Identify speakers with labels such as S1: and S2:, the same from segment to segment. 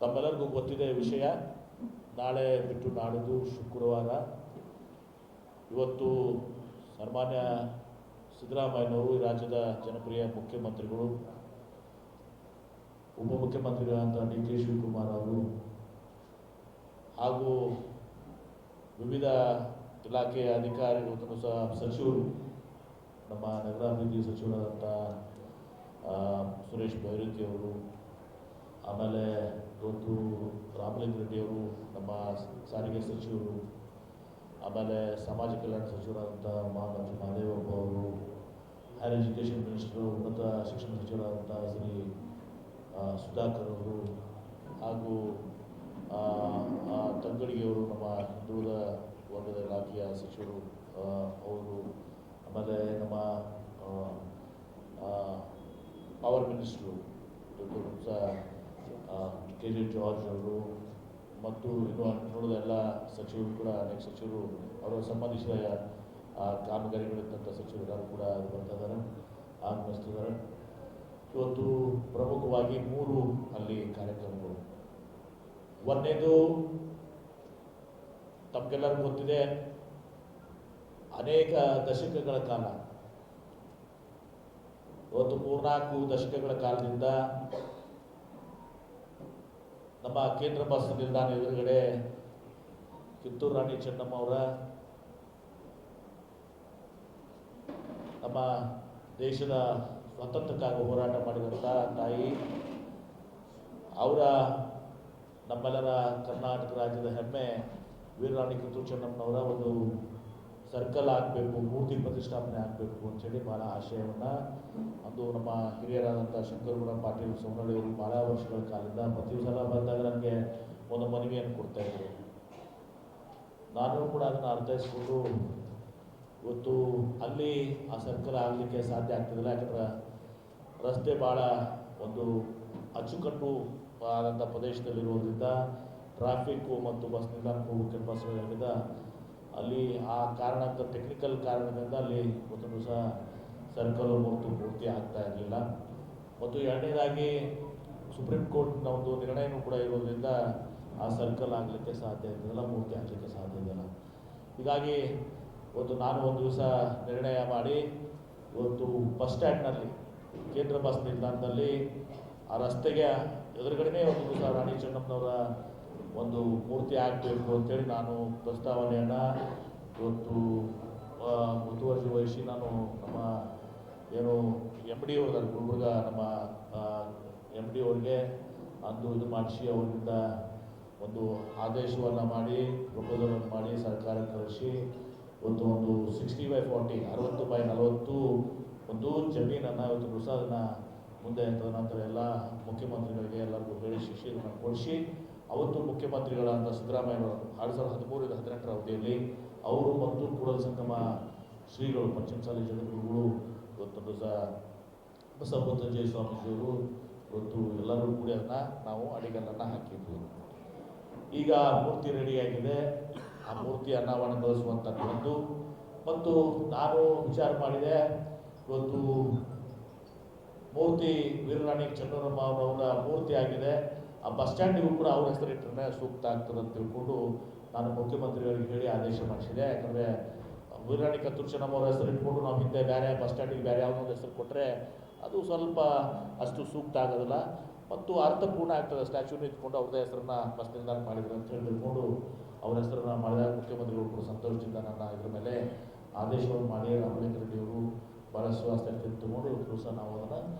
S1: ತಮ್ಮೆಲ್ಲರಿಗೂ ಗೊತ್ತಿದೆ ವಿಷಯ. ನಾಳೆ ಬಿಟ್ಟು ನಾಡಿದ್ದು ಶುಕ್ರವಾರ. ಇವತ್ತು ಸನ್ಮಾನ್ಯ ಸಿದ್ದರಾಮಯ್ಯನವರು ಈ ರಾಜ್ಯದ ಜನಪ್ರಿಯ ಮುಖ್ಯಮಂತ್ರಿಗಳು ಉಪಮುಖ್ಯಮಂತ್ರಿಗಳಾದಂಥ ಡಿ ಕೆ ಶಿವಕುಮಾರ್ ಅವರು ಹಾಗೂ ವಿವಿಧ ಇಲಾಖೆಯ ಅಧಿಕಾರಿಗಳು ಸಹ ಸಚಿವರು, ನಮ್ಮ ನಗರಾಭಿವೃದ್ಧಿ ಸಚಿವರಾದಂಥ ಸುರೇಶ್ ಬೈರತಿ ಅವರು ಆಮೇಲೆ ಇವತ್ತು ರಾಮಲಿಂಗ ರೆಡ್ಡಿಯವರು, ನಮ್ಮ ಸಾರಿಗೆ ಸಚಿವರು, ಆಮೇಲೆ ಸಮಾಜ ಕಲ್ಯಾಣ ಸಚಿವರಾದಂಥ ಮಹಾಮಂತ್ರಿ ಮಹದೇವಪ್ಪ ಅವರು ಹೈಯರ್ ಎಜುಕೇಷನ್ ಮಿನಿಸ್ಟರು, ಉನ್ನತ ಶಿಕ್ಷಣ ಸಚಿವರಾದಂಥ ಶ್ರೀ ಸುಧಾಕರ್ ಅವರು, ಹಾಗೂ ತಂಗಡಿಗೆಯವರು ನಮ್ಮ ಹಿಂದೂರ ವರ್ಗದ ಇಲಾಖೆಯ ಸಚಿವರು ಅವರು, ಆಮೇಲೆ ನಮ್ಮ ಪವರ್ ಮಿನಿಸ್ಟ್ರು ಸಹ ಕೆ ಜೆ ಜಾರ್ಜ್ ಅವರು ಮತ್ತು ಇನ್ನು ನೋಡಿದ ಎಲ್ಲ ಸಚಿವರು ಕೂಡ, ಅನೇಕ ಸಚಿವರು ಅವರ ಸಂಬಂಧಿಸಿದ ಕಾಮಗಾರಿಗಳಿದ್ದಂಥ ಸಚಿವರು ಎಲ್ಲರೂ ಕೂಡ ಬರ್ತಾ ಇದ್ದಾರೆ ಆಗಮಿಸ್ತಿದ್ದಾರೆ ಇವತ್ತು ಪ್ರಮುಖವಾಗಿ ಮೂರು ಅಲ್ಲಿ ಕಾರ್ಯಕ್ರಮಗಳು. ಒಂದನೇದು ತಮಗೆಲ್ಲರಿಗೂ ಗೊತ್ತಿದೆ, ಅನೇಕ ದಶಕಗಳ ಕಾಲ. ಇವತ್ತು ಮೂರ್ನಾಲ್ಕು ದಶಕಗಳ ಕಾಲದಿಂದ ನಮ್ಮ ಕೇಂದ್ರ ಬಸ್ ನಿಲ್ದಾಣ ಎದುರುಗಡೆ ಕಿತ್ತೂರು ರಾಣಿ ಚೆನ್ನಮ್ಮ ಅವರ ನಮ್ಮ ದೇಶದ ಸ್ವಾತಂತ್ರ್ಯಕ್ಕಾಗಿ ಹೋರಾಟ ಮಾಡಿದಂಥ ತಾಯಿ, ಅವರ ನಮ್ಮೆಲ್ಲರ ಕರ್ನಾಟಕ ರಾಜ್ಯದ ಹೆಮ್ಮೆ ವೀರರಾಣಿ ಕಿತ್ತೂರು ಚೆನ್ನಮ್ಮನವರ ಒಂದು ಸರ್ಕಲ್ ಆಗಬೇಕು, ಮೂರ್ತಿ ಪ್ರತಿಷ್ಠಾಪನೆ ಆಗಬೇಕು ಅಂಥೇಳಿ ಭಾಳ ಆಶಯವನ್ನು ಅದು ನಮ್ಮ ಹಿರಿಯರಾದಂಥ ಶಂಕರಗೌಡ ಪಾಟೀಲ್ ಸೋಮನಳ್ಳಿಯವರು ಭಾಳ ವರ್ಷಗಳ ಕಾಲದಿಂದ ಪ್ರತಿ ಸಲ ಬಂದಾಗ ನನಗೆ ಒಂದು ಮನವಿಯನ್ನು ಕೊಡ್ತಾ ಇದ್ರು. ನಾನು ಕೂಡ ಅದನ್ನು ಅರ್ಥೈಸ್ಕೊಂಡು ಇವತ್ತು ಅಲ್ಲಿ ಆ ಸರ್ಕಲ್ ಆಗಲಿಕ್ಕೆ ಸಾಧ್ಯ ಆಗ್ತಿಲ್ಲ ಯಾಕಂದ್ರೆ ರಸ್ತೆ ಭಾಳ ಒಂದು ಅಚ್ಚುಕಟ್ಟು ಆದಂಥ ಪ್ರದೇಶದಲ್ಲಿರೋದ್ರಿಂದ ಟ್ರಾಫಿಕ್ಕು ಮತ್ತು ಬಸ್ ನಿಲ್ದಾಣಕ್ಕೆ ಹೋಗೋಕ್ಕೆ ಬಸ್ಗಳಿಂದ ಅಲ್ಲಿ ಆ ಕಾರಣಾಂತರ ಟೆಕ್ನಿಕಲ್ ಕಾರಣದಿಂದ ಅಲ್ಲಿ ಒಂದು ದಿವಸ ಸರ್ಕಲ್ ಮೂರ್ತಿ ಪೂರ್ತಿ ಆಗ್ತಾ ಇರಲಿಲ್ಲ. ಮತ್ತು ಎರಡನೇದಾಗಿ ಸುಪ್ರೀಂ ಕೋರ್ಟ್ನ ಒಂದು ನಿರ್ಣಯನೂ ಕೂಡ ಇರೋದ್ರಿಂದ ಆ ಸರ್ಕಲ್ ಆಗಲಿಕ್ಕೆ ಸಾಧ್ಯ ಇಲ್ಲ ಮೂರ್ತಿ ಆಗಲಿಕ್ಕೆ ಸಾಧ್ಯ ಇಲ್ಲ ಹೀಗಾಗಿ ಒಂದು ನಾನು ಒಂದು ದಿವಸ ನಿರ್ಣಯ ಮಾಡಿ, ಇವತ್ತು ಬಸ್ ಸ್ಟ್ಯಾಂಡ್ನಲ್ಲಿ ಕೇಂದ್ರ ಬಸ್ ನಿಲ್ದಾಣದಲ್ಲಿ ಆ ರಸ್ತೆಗೆ ಎದುರುಗಡೆನೇ ಒಂದು ದಿವಸ ರಾಣಿ ಚೆನ್ನಮ್ಮನವರ ಒಂದು ಮೂರ್ತಿ ಆಗಬೇಕು ಅಂತೇಳಿ ನಾನು ಪ್ರಸ್ತಾವನೆಯನ್ನು ಇವತ್ತು ಮುತುವರ್ಜಿ ವಹಿಸಿ ನಾನು ನಮ್ಮ ಏನು ಎಂ ಡಿ ಅವ್ರದ್ದು ಗುಲ್ಬರ್ಗ ನಮ್ಮ ಎಂ ಡಿ ಅವ್ರಿಗೆ ಅಂದು ಇದು ಮಾಡಿಸಿ ಅವರಿಂದ ಒಂದು ಆದೇಶವನ್ನು ಮಾಡಿ, ಪ್ರಪೋಸಲನ್ನು ಮಾಡಿ ಸರ್ಕಾರಕ್ಕೆ ಕಳಿಸಿ ಒಂದು ಒಂದು ಸಿಕ್ಸ್ಟಿ ಬೈ ಫಾರ್ಟಿ ಅರವತ್ತು ಬೈ ನಲವತ್ತು ಒಂದು ಜಮೀನನ್ನು ಇವತ್ತು ಪ್ರಸಾದನ ಮುಂದೆ ಅಂತ ನಂತರ ಎಲ್ಲ ಮುಖ್ಯಮಂತ್ರಿಗಳಿಗೆ ಎಲ್ಲರಿಗೂ ಹೇಳಿ ಶಿಕ್ಷೆ ಕೊಡಿಸಿ ಅವತ್ತು ಮುಖ್ಯಮಂತ್ರಿಗಳಾದ ಸಿದ್ದರಾಮಯ್ಯನವರು ಎರಡು ಸಾವಿರದ ಹದಿಮೂರರಿಂದ ಹದಿನೆಂಟರ ಅವಧಿಯಲ್ಲಿ ಅವರು ಮತ್ತು ಕೂಡಲ ಸಂಗಮ ಶ್ರೀಗಳು ಪಂಚಮಸಾಲಿ ಜಗದ್ಗುರುಗಳು ಇವತ್ತೊಂದು ದಿವಸ ಬಸವಬುದ್ಧ ಸ್ವಾಮೀಜಿಯವರು ಇವತ್ತು ಎಲ್ಲರೂ ಕೂಡ ಅದನ್ನು ನಾವು ಅಡಿಗಲ್ಲನ್ನು ಹಾಕಿದ್ವಿ. ಈಗ ಮೂರ್ತಿ ರೆಡಿಯಾಗಿದೆ ಆ ಮೂರ್ತಿ ಅನಾವರಣಗೊಳಿಸುವಂಥದ್ದು ಮತ್ತು ನಾನು ವಿಚಾರ ಮಾಡಿದೆ, ಇವತ್ತು ಮೂರ್ತಿ ವೀರರಾಣಿ ಚನ್ನೂರಮ್ಮ ಅವರವರ ಮೂರ್ತಿ ಆಗಿದೆ. ಆ ಬಸ್ ಸ್ಟ್ಯಾಂಡಿಗೂ ಕೂಡ ಅವ್ರ ಹೆಸರಿಟ್ಟರೆ ಸೂಕ್ತ ಆಗ್ತದೆ ಅಂತ ತಿಳ್ಕೊಂಡು ನಾನು ಮುಖ್ಯಮಂತ್ರಿಗಳಿಗೆ ಹೇಳಿ ಆದೇಶ ಮಾಡಿಸಿದೆ. ಯಾಕಂದರೆ ವೀರಾಣಿ ಕತ್ತೂರು ಚೆನ್ನಮ್ಮ ಅವರ ಹೆಸರು ಇಟ್ಕೊಂಡು ನಾವು ಹಿಂದೆ ಬೇರೆ ಬಸ್ ಸ್ಟ್ಯಾಂಡಿಗೆ ಬೇರೆ ಯಾವುದೊಂದು ಹೆಸರು ಕೊಟ್ಟರೆ ಅದು ಸ್ವಲ್ಪ ಅಷ್ಟು ಸೂಕ್ತ ಆಗೋದಿಲ್ಲ. ಮತ್ತು ಅರ್ಥಪೂರ್ಣ ಆಗ್ತದೆ. ಸ್ಟ್ಯಾಚ್ಯೂನ ಇಟ್ಕೊಂಡು ಅವ್ರದ್ದೇ ಹೆಸರನ್ನ ಬಸ್ ನಿಲ್ದಾಣ ಮಾಡಿದ್ರು ಅಂತ ಹೇಳಿ ತಿಳ್ಕೊಂಡು ಅವ್ರ ಹೆಸರನ್ನ ಮಾಡಿದಾಗ ಮುಖ್ಯಮಂತ್ರಿಗಳು ಕೂಡ ಸಂತೋಷದಿಂದ ನನ್ನ ಇದ್ರ ಮೇಲೆ ಆದೇಶವನ್ನು ಮಾಡಿ ರಾಮಲಿಂಗ ರೆಡ್ಡಿಯವರು ಭಾಳ ಸುವಾಸ್ತೆ ತಗೊಂಡು ದಿವಸ ನಾವು ಅದನ್ನು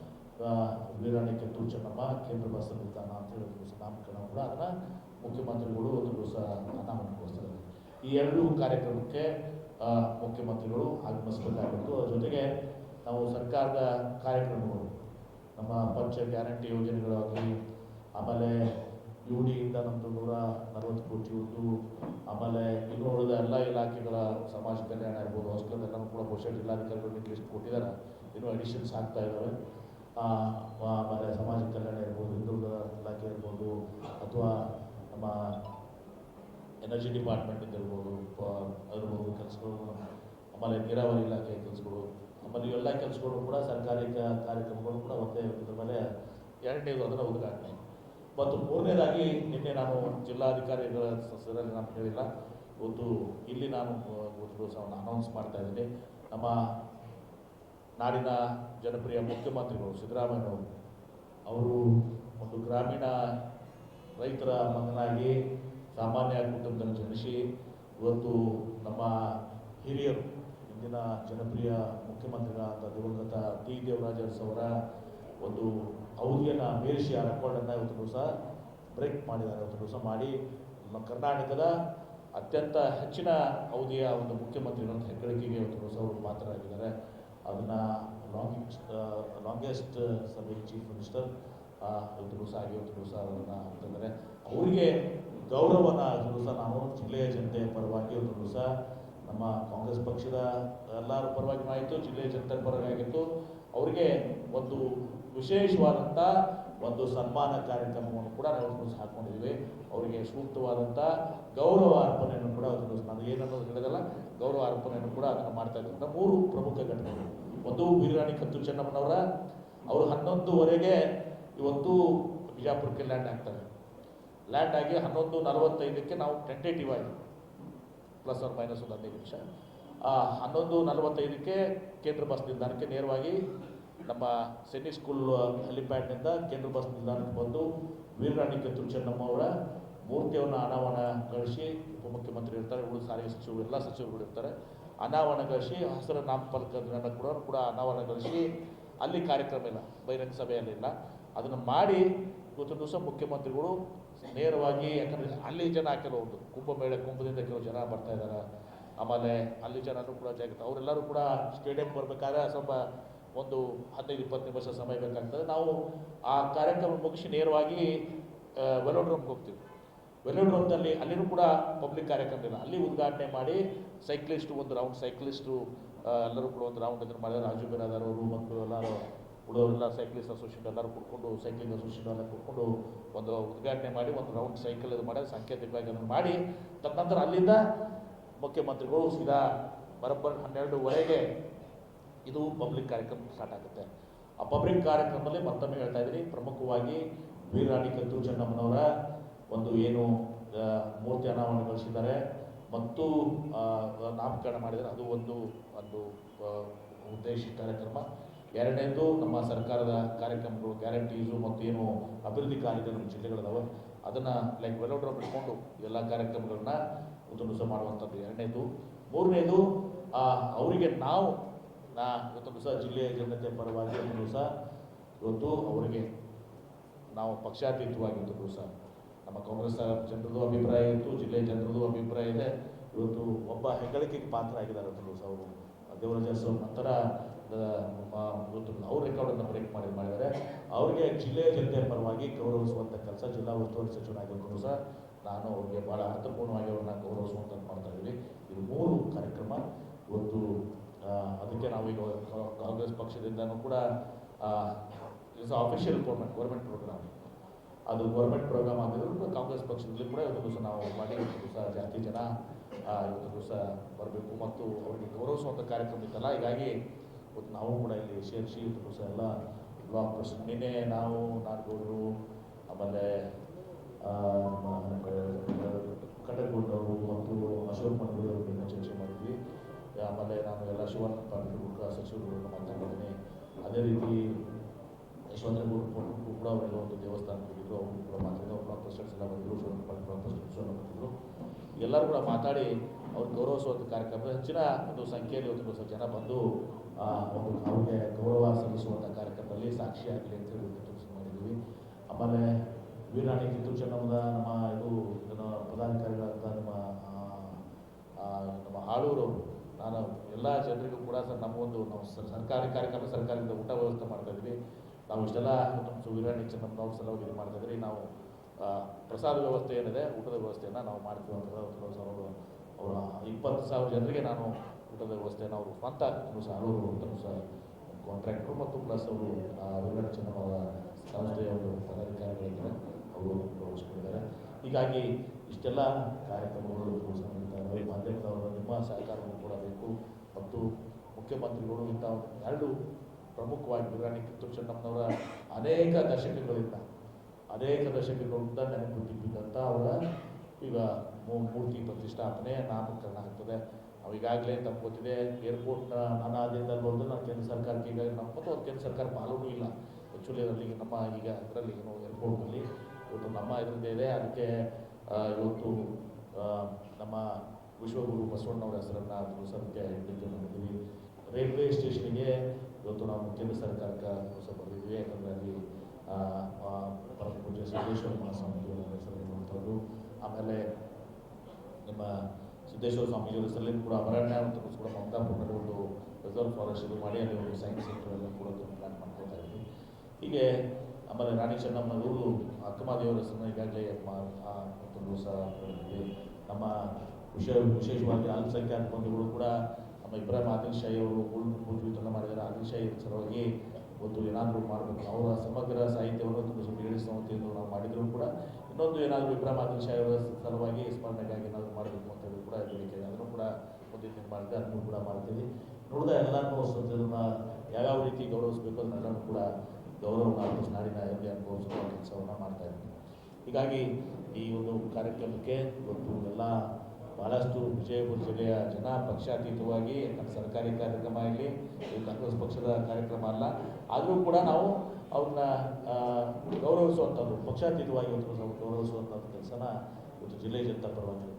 S1: ವೀರಾಣಿ ಕಿತ್ತೂರು ಚೆನ್ನಮ್ಮ ಕೇಂದ್ರ ಬಸ್ ನಿಲ್ದಾಣ ಅಂತ ಹೇಳಿದ್ರು ದಿವಸ ನಾಮಕರಣ ಕೂಡ. ಅದನ್ನು ಮುಖ್ಯಮಂತ್ರಿಗಳು ಒಂದು ದಿವಸ ಅನಾವರಣಗೊಳಿಸ್ತಾರೆ ಈ ಎರಡೂ ಕಾರ್ಯಕ್ರಮಕ್ಕೆ ಮುಖ್ಯಮಂತ್ರಿಗಳು ಆಗಮಿಸಬೇಕಾಗಿತ್ತು ಅದ್ರ ಜೊತೆಗೆ ನಾವು ಸರ್ಕಾರದ ಕಾರ್ಯಕ್ರಮಗಳು, ನಮ್ಮ ಪಂಚ ಗ್ಯಾರಂಟಿ ಯೋಜನೆಗಳಾಗಲಿ, ಆಮೇಲೆ ಯು ಡಿಯಿಂದ ನಮ್ಮದು ನೂರ ನಲವತ್ತು ಕೋಟಿ ಒಂದು ಆಮೇಲೆ ಇನ್ನು ಉಳಿದ ಎಲ್ಲ ಇಲಾಖೆಗಳ ಸಮಾಜ ಕಲ್ಯಾಣ ಇರ್ಬೋದು ಹಾಸ್ಟೆಲ್ ಎಲ್ಲನೂ ಕೂಡ ಬಹುಶಃ ಜಿಲ್ಲಾಧಿಕಾರಿಗಳು ಲಿಸ್ಟ್ ಕೊಟ್ಟಿದ್ದಾರೆ, ಇನ್ನೂ ಅಡಿಷನ್ಸ್ ಆಗ್ತಾ ಇದ್ದಾವೆ ಆಮೇಲೆ ಸಮಾಜ ಕಲ್ಯಾಣ ಇರ್ಬೋದು ಹಿಂದುಳಿದ ಇಲಾಖೆ ಇರ್ಬೋದು, ಅಥವಾ ನಮ್ಮ ಎನರ್ಜಿ ಡಿಪಾರ್ಟ್ಮೆಂಟಿಂದ ಇರ್ಬೋದು ಇರ್ಬೋದು ಕೆಲಸಗಳು, ಆಮೇಲೆ ನೀರಾವರಿ ಇಲಾಖೆ ಕೆಲಸಗಳು, ಆಮೇಲೆ ಇವೆಲ್ಲ ಕೆಲಸಗಳು ಕೂಡ ಸರ್ಕಾರಿ ಕಾರ್ಯಕ್ರಮಗಳು ಕೂಡ ಒಂದೇ ಇದ್ರ ಮೇಲೆ ಎರಡನೇದು ಅದರ ಉದ್ಘಾಟನೆ ಮತ್ತು ಮೂರನೇದಾಗಿ ನಿನ್ನೆ ನಾನು ಜಿಲ್ಲಾಧಿಕಾರಿಗಳ ಸದಸ್ಯರಲ್ಲಿ ನಾನು ಹೇಳಿಲ್ಲ ಇವತ್ತು ಇಲ್ಲಿ ನಾನು ದಿವಸವನ್ನು ಅನೌನ್ಸ್ ಮಾಡ್ತಾ ಇದ್ದೀನಿ. ನಮ್ಮ ನಾಡಿನ ಜನಪ್ರಿಯ ಮುಖ್ಯಮಂತ್ರಿಗಳು ಸಿದ್ದರಾಮಯ್ಯನವರು ಅವರು ಒಂದು ಗ್ರಾಮೀಣ ರೈತರ ಮಗನಾಗಿ ಸಾಮಾನ್ಯ ಕುಟುಂಬದಲ್ಲಿ ಜನಿಸಿ ಇವತ್ತು ನಮ್ಮ ಹಿರಿಯರು ಇಂದಿನ ಜನಪ್ರಿಯ ಮುಖ್ಯಮಂತ್ರಿಗಳಾದ ದಿವಂಗತ ಟಿ ದೇವರಾಜ ಅವರ ಒಂದು ಅವಧಿಯನ್ನು ಮೀರಿಸಿ ಆ ರೆಕಾರ್ಡನ್ನು ಇವತ್ತು ದಿವಸ ಬ್ರೇಕ್ ಮಾಡಿದ್ದಾರೆ. ಇವತ್ತು ದಿವಸ ಮಾಡಿ ನಮ್ಮ ಕರ್ನಾಟಕದ ಅತ್ಯಂತ ಹೆಚ್ಚಿನ ಅವಧಿಯ ಒಂದು ಮುಖ್ಯಮಂತ್ರಿಗಳಂತ ಹೆಗ್ಗಳಿಕೆಗೆ ಇವತ್ತು ದಿವಸ ಅವರು ಪಾತ್ರರಾಗಿದ್ದಾರೆ. ಅದನ್ನು longest longest serving chief minister ಐವತ್ತು ದಿವಸ ಆಗಿ ಒಂದು ದಿವಸ ಅದನ್ನು ಅಂತಂದರೆ, ಅವರಿಗೆ ಗೌರವನ ಐದು ದಿವಸ ನಾವು ಜಿಲ್ಲೆಯ ಜನತೆಯ ಪರವಾಗಿ ಒಂದು ದಿವಸ ನಮ್ಮ ಕಾಂಗ್ರೆಸ್ ಪಕ್ಷದ ಎಲ್ಲರ ಪರವಾಗಿ ಆಯಿತು ಜಿಲ್ಲೆಯ ಜನತೆ ಪರವಾಗಿ ಆಗಿತ್ತು. ಅವರಿಗೆ ಒಂದು ವಿಶೇಷವಾದಂಥ ಒಂದು ಸನ್ಮಾನ ಕಾರ್ಯಕ್ರಮವನ್ನು ಕೂಡ ನಾವು ಹಾಕೊಂಡಿದ್ದೀವಿ ಅವರಿಗೆ ಸೂಕ್ತವಾದಂಥ ಗೌರವ ಅರ್ಪಣೆಯನ್ನು ಕೂಡ ನಾನು ಏನನ್ನೋದು ಹೇಳಿದಲ್ಲ, ಗೌರವ ಅರ್ಪಣೆಯನ್ನು ಕೂಡ ಅದನ್ನು ಮಾಡ್ತಾ ಇದ್ದೀವಿ ಮೂರು ಪ್ರಮುಖ ಘಟನೆಗಳು. ಒಂದು ವೀರರಾಣಿ ಕತ್ತು ಚೆನ್ನಮ್ಮನವರ, ಅವರು ಹನ್ನೊಂದುವರೆಗೆ ಇವತ್ತು ಬಿಜಾಪುರಕ್ಕೆ ಲ್ಯಾಂಡ್ ಆಗ್ತಾರೆ ಲ್ಯಾಂಡ್ ಆಗಿ ಹನ್ನೊಂದು ನಲವತ್ತೈದಕ್ಕೆ ನಾವು ಟೆಂಟೇಟಿವ್ ಆಗಿ, ಪ್ಲಸ್ ಆರ್ ಮೈನಸ್ ಒಂದು ಹದಿನೈದು ನಿಮಿಷ ಹನ್ನೊಂದು ನಲವತ್ತೈದಕ್ಕೆ ಕೇಂದ್ರ ಬಸ್ ನಿಲ್ದಾಣಕ್ಕೆ ನೇರವಾಗಿ ನಮ್ಮ ಸಿಟಿ ಸ್ಕೂಲ್ ಹೆಲಿಪ್ಯಾಡ್ನಿಂದ ಕೇಂದ್ರ ಬಸ್ ನಿಲ್ದಾಣಕ್ಕೆ ಬಂದು ವೀರರಾಣಿ ಕಿತ್ತೂರು ಚೆನ್ನಮ್ಮ ಅವರ ಮೂರ್ತಿಯನ್ನು ಅನಾವರಣಗೊಳಿಸಿ ಉಪಮುಖ್ಯಮಂತ್ರಿ ಇರ್ತಾರೆ. ಉಳಿದ ಸಾರಿಗೆ ಸಚಿವರು, ಎಲ್ಲ ಸಚಿವರುಗಳು ಇರ್ತಾರೆ. ಅನಾವರಣಗೊಳಿಸಿ ಹಸಿರ ನಾಮಫಲಕಗಳನ್ನು ಕೂಡ ಕೂಡ ಅನಾವರಣಗೊಳಿಸಿ ಅಲ್ಲಿ ಕಾರ್ಯಕ್ರಮ ಇಲ್ಲ, ಬಹಿರಂಗ ಸಭೆಯಲ್ಲಿಲ್ಲ ಅದನ್ನು ಮಾಡಿ ಇವತ್ತು ದಿವಸ ಮುಖ್ಯಮಂತ್ರಿಗಳು ನೇರವಾಗಿ ಯಾಕಂದರೆ ಅಲ್ಲಿ ಜನ ಕೆಲವೊಂದು ಕುಂಭಮೇಳ ಕುಂಭದಿಂದ ಕೆಲವು ಜನ ಬರ್ತಾ ಇದ್ದಾರೆ. ಆಮೇಲೆ ಅಲ್ಲಿ ಜನರು ಕೂಡ ಜಾಗ ಅವರೆಲ್ಲರೂ ಕೂಡ ಸ್ಟೇಡಿಯಂ ಬರಬೇಕಾದ್ರೆ ಸ್ವಲ್ಪ ಒಂದು ಹದಿನೈದು ಇಪ್ಪತ್ತು ನಿಮಿಷ ಸಮಯ ಬೇಕಾಗ್ತದೆ. ನಾವು ಆ ಕಾರ್ಯಕ್ರಮ ಮುಗಿಸಿ ನೇರವಾಗಿ ವೆಲೋಡ್ರೋಮ್ಗೆ ಹೋಗ್ತೀವಿ. ವೆಲೋಡ್ರೋಮ್ನಲ್ಲಿ ಅಲ್ಲಿನೂ ಕೂಡ ಪಬ್ಲಿಕ್ ಕಾರ್ಯಕ್ರಮ ಇಲ್ಲ. ಅಲ್ಲಿ ಉದ್ಘಾಟನೆ ಮಾಡಿ ಸೈಕ್ಲಿಸ್ಟ್ ಒಂದು ರೌಂಡ್ ಸೈಕ್ಲಿಸ್ಟು ಎಲ್ಲರೂ ಕೂಡ ಒಂದು ರೌಂಡ್ ಇದನ್ನು ಮಾಡಿದ್ದಾರೆ ರಾಜು ಬಿರಾದರ್ ಅವರು ಮತ್ತು ಎಲ್ಲರೂ ಉಳಿದವರೆಲ್ಲ ಸೈಕ್ಲಿಸ್ಟ್ ಅಸೋಸಿಯೇಷನ್ ಎಲ್ಲರೂ ಕೂತ್ಕೊಂಡು ಸೈಕ್ಲಿಂಗ್ ಅಸೋಸಿಯೇಷನ್ ಎಲ್ಲ ಕೂತ್ಕೊಂಡು ಒಂದು ಉದ್ಘಾಟನೆ ಮಾಡಿ, ಒಂದು ರೌಂಡ್ ಸೈಕಲ್ ಇದು ಮಾಡಿ ಸಾಂಕೇತಿಕವಾಗಿ ಅದನ್ನು ಮಾಡಿ, ತದನಂತರ ಅಲ್ಲಿಂದ ಮುಖ್ಯಮಂತ್ರಿಗಳು ಸೀದಾ ಬರೋಬ್ಬರಿ ಹನ್ನೆರಡುವರೆಗೆ ಇದು ಪಬ್ಲಿಕ್ ಕಾರ್ಯಕ್ರಮ ಸ್ಟಾರ್ಟ್ ಆಗುತ್ತೆ. ಆ ಪಬ್ಲಿಕ್ ಕಾರ್ಯಕ್ರಮದಲ್ಲಿ ಮತ್ತೊಮ್ಮೆ ಹೇಳ್ತಾ ಇದ್ದೀನಿ, ಪ್ರಮುಖವಾಗಿ ವೀರಾಣಿ ಕದ್ದೂರು ಚೆನ್ನಮ್ಮನವರ ಒಂದು ಏನು ಮೂರ್ತಿ ಅನಾವರಣಗೊಳಿಸಿದ್ದಾರೆ ಮತ್ತು ನಾಮಕರಣ ಮಾಡಿದರೆ ಅದು ಒಂದು ಒಂದು ಉದ್ದೇಶಿತ ಕಾರ್ಯಕ್ರಮ. ಎರಡನೇದು, ನಮ್ಮ ಸರ್ಕಾರದ ಕಾರ್ಯಕ್ರಮಗಳು ಗ್ಯಾರಂಟೀಸು ಮತ್ತು ಏನು ಅಭಿವೃದ್ಧಿ ಕಾರ್ಯಗಳು ನಮ್ಮ ಜಿಲ್ಲೆಗಳಿದಾವೆ. ಅದನ್ನು ಲೈಕ್ ವೆಲೋಡ್ರಮ್ ಇಟ್ಕೊಂಡು ಎಲ್ಲ ಕಾರ್ಯಕ್ರಮಗಳನ್ನ ಉತ್ತಮ ಮಾಡುವಂಥದ್ದು ಎರಡನೇದು. ಮೂರನೇದು ಅವರಿಗೆ ನಾವು ನಾ ಇವತ್ತು ದಿವಸ ಜಿಲ್ಲೆಯ ಜನತೆ ಪರವಾಗಿ ಒಂದು ಸಹ ಇವತ್ತು ಅವರಿಗೆ ನಾವು ಪಕ್ಷಾತೀತವಾಗಿ ಸಹ ನಮ್ಮ ಕಾಂಗ್ರೆಸ್ ಜನರದ್ದು ಅಭಿಪ್ರಾಯ ಇತ್ತು ಜಿಲ್ಲೆಯ ಜನರದ್ದು ಅಭಿಪ್ರಾಯ ಇದೆ. ಇವತ್ತು ಒಬ್ಬ ಹೆಗ್ಗಳಿಕೆಗೆ ಪಾತ್ರ ಆಗಿದ್ದಾರೆ ಅಂತ ಸಹ ಅವರು. ದೇವರಾಜ ನಂತರ ಇವತ್ತು ಅವ್ರ ರೆಕಾರ್ಡನ್ನು ಬ್ರೇಕ್ ಮಾಡಿ, ಮಾಡಿದ್ದಾರೆ. ಅವರಿಗೆ ಜಿಲ್ಲೆಯ ಜನತೆಯ ಪರವಾಗಿ ಗೌರವಿಸುವಂಥ ಕೆಲಸ ಜಿಲ್ಲಾ ಉಸ್ತುವಾರಿ ಸಚಿವನಾಗಿರ್ಬೋದು ಸಹ ನಾನು ಅವರಿಗೆ ಭಾಳ ಅರ್ಥಪೂರ್ಣವಾಗಿ ಅವ್ರನ್ನ ಗೌರವಿಸುವಂಥದ್ದು ಮಾಡ್ತಾ ಇದ್ದೀವಿ ಇದು ಮೂರು ಕಾರ್ಯಕ್ರಮ. ಇವತ್ತು ಅದಕ್ಕೆ ನಾವು ಈಗ ಕಾಂಗ್ರೆಸ್ ಪಕ್ಷದಿಂದನೂ ಕೂಡ is official government government program ಅದು ಗೌರ್ಮೆಂಟ್ ಪ್ರೋಗ್ರಾಮ್ ಆಗಿದ್ರು ಕಾಂಗ್ರೆಸ್ ಪಕ್ಷದಲ್ಲಿ ಕೂಡ ಇವತ್ತು ದಿವಸ ನಾವು ಮಾಡಿ, ಇವತ್ತು ದಿವಸ ಜಾಸ್ತಿ ಜನ ಇವತ್ತು ದಿವಸ ಬರಬೇಕು. ಮತ್ತು ಅವರಿಗೆ ಗೌರವಿಸುವಂಥ ಕಾರ್ಯಕ್ರಮ ಇತ್ತಲ್ಲ, ಹೀಗಾಗಿ ಇವತ್ತು ನಾವು ಕೂಡ ಇಲ್ಲಿ ಸೇರಿಸಿ ಇವತ್ತು ದಿವಸ ಎಲ್ಲ ಬ್ಲಾಕ್ ಪ್ರೆಸಿಡೆಂಟ್ ನಿನ್ನೆ ನಾವು ನಾಡಗೌಡರು, ಆಮೇಲೆ ಕಡಗೌಡರು ಮತ್ತು ಅಶೋಕ್ ಮಂಡ್ರಿ ಚರ್ಚೆ ಮಾಡಿದ್ವಿ. ಆಮೇಲೆ ನಾನು ಎಲ್ಲ ಶಿವಣ್ಣ ಪಾಟೀಲ್ ಕೂಡ ಮಾತಾಡ್ತೀನಿ ಮಾತಾಡಿದ್ದೀನಿ ಅದೇ ರೀತಿ ಯಶವಂತಪುರ ಕೊಟ್ಟು ಕೂಡ ಅವರೆಲ್ಲ ಒಂದು ದೇವಸ್ಥಾನ ಹೋಗಿದ್ರು. ಅವರು ಕೂಡ ಮಾತಾಡಿದ್ರು. ಬ್ಲಾಕ್ ಪ್ರೆಸಿಡೆಂಟ್ಸ್ ಎಲ್ಲ ಬಂದರು ಶಿವನ ಪಾಟೀಲ್ ಬ್ಲಾಕ್ ಪ್ರೆಸಿಡೆಂಟ್ಸ್ ಬಂದಿದ್ರು ಎಲ್ಲರೂ ಕೂಡ ಮಾತಾಡಿ ಅವ್ರು ಗೌರವಿಸುವಂಥ ಕಾರ್ಯಕ್ರಮ. ಹೆಚ್ಚಿನ ಒಂದು ಸಂಖ್ಯೆಯಲ್ಲಿ ಒಂದು ಸ್ವಲ್ಪ ಜನ ಬಂದು ಒಂದು ಅವ್ರಿಗೆ ಗೌರವ ಸಲ್ಲಿಸುವಂಥ ಕಾರ್ಯಕ್ರಮದಲ್ಲಿ ಸಾಕ್ಷಿಯಾಗಲಿ ಅಂತೇಳಿ ಕೆಲಸ ಮಾಡಿದ್ದೀವಿ. ಆಮೇಲೆ ವೀರಾಣಿ ಕಿತ್ತೂರು ಚೆನ್ನಮ್ಮದ ನಮ್ಮ ಇದು ಪ್ರಧಾನ ಪದಾಧಿಕಾರಿಗಳಾದಂಥ ನಮ್ಮ ನಮ್ಮ ಆಳೂರವರು ನಾನು ಎಲ್ಲ ಜನರಿಗೂ ಕೂಡ ಸರ್ ನಮಗೊಂದು ನಾವು ಸರ್ಕಾರಿ ಕಾರ್ಯಕ್ರಮ, ಸರ್ಕಾರದಿಂದ ಊಟ ವ್ಯವಸ್ಥೆ ಮಾಡ್ತಾ ಇದ್ವಿ. ನಾವು ಇಷ್ಟೆಲ್ಲ ನಮ್ಮ ವೀರಾಣಿ ಚೆನ್ನಮ್ಮನವ್ರ ಸಲುವಾಗಿ ಇದು ಮಾಡ್ತಾ ಇದ್ರಿ. ನಾವು ಪ್ರಸಾದ ವ್ಯವಸ್ಥೆ ಏನಿದೆ, ಊಟದ ವ್ಯವಸ್ಥೆಯನ್ನು ನಾವು ಮಾಡ್ತೀವಿ ಅಂತ ಅವರು ಅವರ ಇಪ್ಪತ್ತು ಸಾವಿರ ಜನರಿಗೆ ನಾನು ಊಟದ ವ್ಯವಸ್ಥೆಯನ್ನು ಅವರು ಸ್ವಂತ ಆಳೂರು ಅಂತ ಸಹ ಕಾಂಟ್ರಾಕ್ಟ್ರು ಮತ್ತು ಪ್ಲಸ್ ಅವರು ವೀರಾಣಿ ಚೆನ್ನಮ್ಮ ಅವರ ಸಂಸ್ಥೆಯ ಒಂದು ಪದಾಧಿಕಾರಿಗಳಿದ್ದಾರೆ. ಅವರು ಗೌರವಿಸ್ಕೊಂಡಿದ್ದಾರೆ ಹೀಗಾಗಿ ಇಷ್ಟೆಲ್ಲ ಕಾರ್ಯಕ್ರಮಗಳು ನಡೀತಾವೆ ಮಾಧ್ಯಮದವರ ನಿಮ್ಮ ಸಹಕಾರವನ್ನು ಕೊಡಬೇಕು. ಮತ್ತು ಮುಖ್ಯಮಂತ್ರಿಗಳು ಇಂಥ ಎರಡು ಪ್ರಮುಖವಾಗಿ ವೀರಾಣಿ ಕಿತ್ತೂರು ಚೆನ್ನಮ್ಮನವರ ಅನೇಕ ದಶಕಗಳಿಂದ ಅನೇಕ ದಶಕಗಳಿಂದ ನೆನಪಿಟ್ಟಿದ್ದಂಥ ಅವರ ಈಗ ಮೂರ್ತಿ ಪ್ರತಿಷ್ಠಾಪನೆ ನಾಮಕರಣ ಆಗ್ತದೆ. ನಾವು ಈಗಾಗಲೇ ತಮ್ಗೆ ಗೊತ್ತಿದೆ ಏರ್ಪೋರ್ಟ್ನ ಅನಾದಿಯಿಂದ ಬಂದು ನಾನು ಕೇಂದ್ರ ಸರ್ಕಾರಕ್ಕೆ ಈಗ ನಮ್ಮ ಅವ್ರ ಕೇಂದ್ರ ಸರ್ಕಾರ ಪಾಲೂ ಇಲ್ಲ. ಆ್ಯಕ್ಚುಲಿ ಅದರಲ್ಲಿ ನಮ್ಮ ಈಗ ಅದರಲ್ಲಿ ಏನು ಏರ್ಪೋರ್ಟ್ನಲ್ಲಿ ಇವತ್ತು ನಮ್ಮ ಇದರಿಂದ ಇದೆ. ಅದಕ್ಕೆ ಇವತ್ತು ನಮ್ಮ ವಿಶ್ವಗುರು ಬಸವಣ್ಣವರ ಹೆಸರನ್ನು ಉಳಿಸೋದಕ್ಕೆ ಹೆಗ್ಗಳಿಕೆ ಮಾಡಿದ್ದೀವಿ ರೈಲ್ವೆ ಸ್ಟೇಷನ್ಗೆ ಇವತ್ತು ನಾವು ಕೇಂದ್ರ ಸರ್ಕಾರಕ್ಕೆ ಹೊಸ ಬಂದಿದ್ವಿ ಯಾಕಂದರೆ ಅಲ್ಲಿ ಪರಮ ಪೂಜೆ ಸಿದ್ದೇಶ್ವರ ಮಹಾಸ್ವಾಮಿಯವರ ಹೆಸರಿರುವಂಥದ್ದು ಆಮೇಲೆ ನಿಮ್ಮ ಸಿದ್ದೇಶ್ವರ ಸ್ವಾಮೀಜಿಯವರ ಹೆಸರಲ್ಲಿ ಕೂಡ ಅಭಯಾರಣ್ಯ ಅಂತ ಕೂಡ ಮಮತಾಪುರದಲ್ಲಿ ಒಂದು ರಿಸರ್ವ್ ಫಾರೆಸ್ಟ್ ಇದು ಮಾಡಿ ಅಲ್ಲಿ ಒಂದು ಸೈನ್ಸ್ ಸೆಂಟರ್ ಎಲ್ಲ ಕೂಡ ಪ್ಲ್ಯಾನ್ ಮಾಡ್ಕೊತಾ ಇದ್ದೀವಿ. ಹೀಗೆ ಆಮೇಲೆ ರಾಣಿ ಚೆನ್ನಮ್ಮನವರು ಅಕ್ಕಮಹಾದೇವರ ಹೆಸರನ್ನ ಈಗಾಗಲೇ ಮತ್ತೊಂದು ನಮ್ಮ ವಿಶೇಷ ವಿಶೇಷವಾಗಿ ಅಲ್ಪಸಂಖ್ಯಾತ ಬಂಧುಗಳು ಕೂಡ ನಮ್ಮ ಇಬ್ರಾಹಿಂ ಆದಿಲ್ ಶಾಹಿ ಅವರು ವಿತರಣೆ ಮಾಡಿದ್ದಾರೆ. ಆದಿಲ್ ಶಾಹಿ ಸಲುವಾಗಿ ಒಂದು ಏನಾದರೂ ಮಾಡಬೇಕು. ಅವರ ಸಮಗ್ರ ಸಾಹಿತ್ಯವನ್ನು ತುಂಬ ಸುಂದರ ಸಂಸ್ಥೆಯನ್ನು ನಾವು ಮಾಡಿದ್ರು ಕೂಡ. ಇನ್ನೊಂದು ಏನಾದರೂ ಇಬ್ರಾಹಿಂ ಆದಿಲ್ ಶಾಹಿ ಅವರ ಸಲುವಾಗಿ ಸ್ಮರಣೆಗಾಗಿ ಏನಾದರೂ ಮಾಡಬೇಕು ಅಂತ ಹೇಳಿ ಕೂಡ ಹೇಳಿಕೆ ಅದನ್ನು ಕೂಡ ಮುಂದಿನ ದಿನ ಮಾಡಿದ್ರೆ ಅದನ್ನು ಕೂಡ ಮಾಡ್ತೀವಿ. ನೋಡಿದ ಎಲ್ಲನೂ ಅದನ್ನು ಯಾವ್ಯಾವ ರೀತಿ ಗೌರವಿಸಬೇಕು ಅನ್ನೋದನ್ನು ಕೂಡ ಗೌರವ ಕಾಂಗ್ರೆಸ್ ನಾಡಿನ ಅಯೋಧ್ಯೆ ಅನುಭವಿಸುವ ಕೆಲಸವನ್ನು ಮಾಡ್ತಾ ಇದ್ದೀವಿ. ಹೀಗಾಗಿ ಈ ಒಂದು ಕಾರ್ಯಕ್ರಮಕ್ಕೆ ಇವತ್ತು ಎಲ್ಲ ಭಾಳಷ್ಟು ವಿಜಯಪುರ ಜಿಲ್ಲೆಯ ಜನ ಪಕ್ಷಾತೀತವಾಗಿ ಸರ್ಕಾರಿ ಕಾರ್ಯಕ್ರಮ ಇಲ್ಲಿ, ಇದು ಕಾಂಗ್ರೆಸ್ ಪಕ್ಷದ ಕಾರ್ಯಕ್ರಮ ಅಲ್ಲ. ಆದರೂ ಕೂಡ ನಾವು ಅವ್ರನ್ನ ಗೌರವಿಸುವಂಥದ್ದು, ಪಕ್ಷಾತೀತವಾಗಿ ಇವತ್ತು ಗೌರವಿಸುವಂಥದ್ದು ಕೆಲಸನ ಇವತ್ತು ಜಿಲ್ಲೆ ಜನತಾ ಪರವಾಗಿ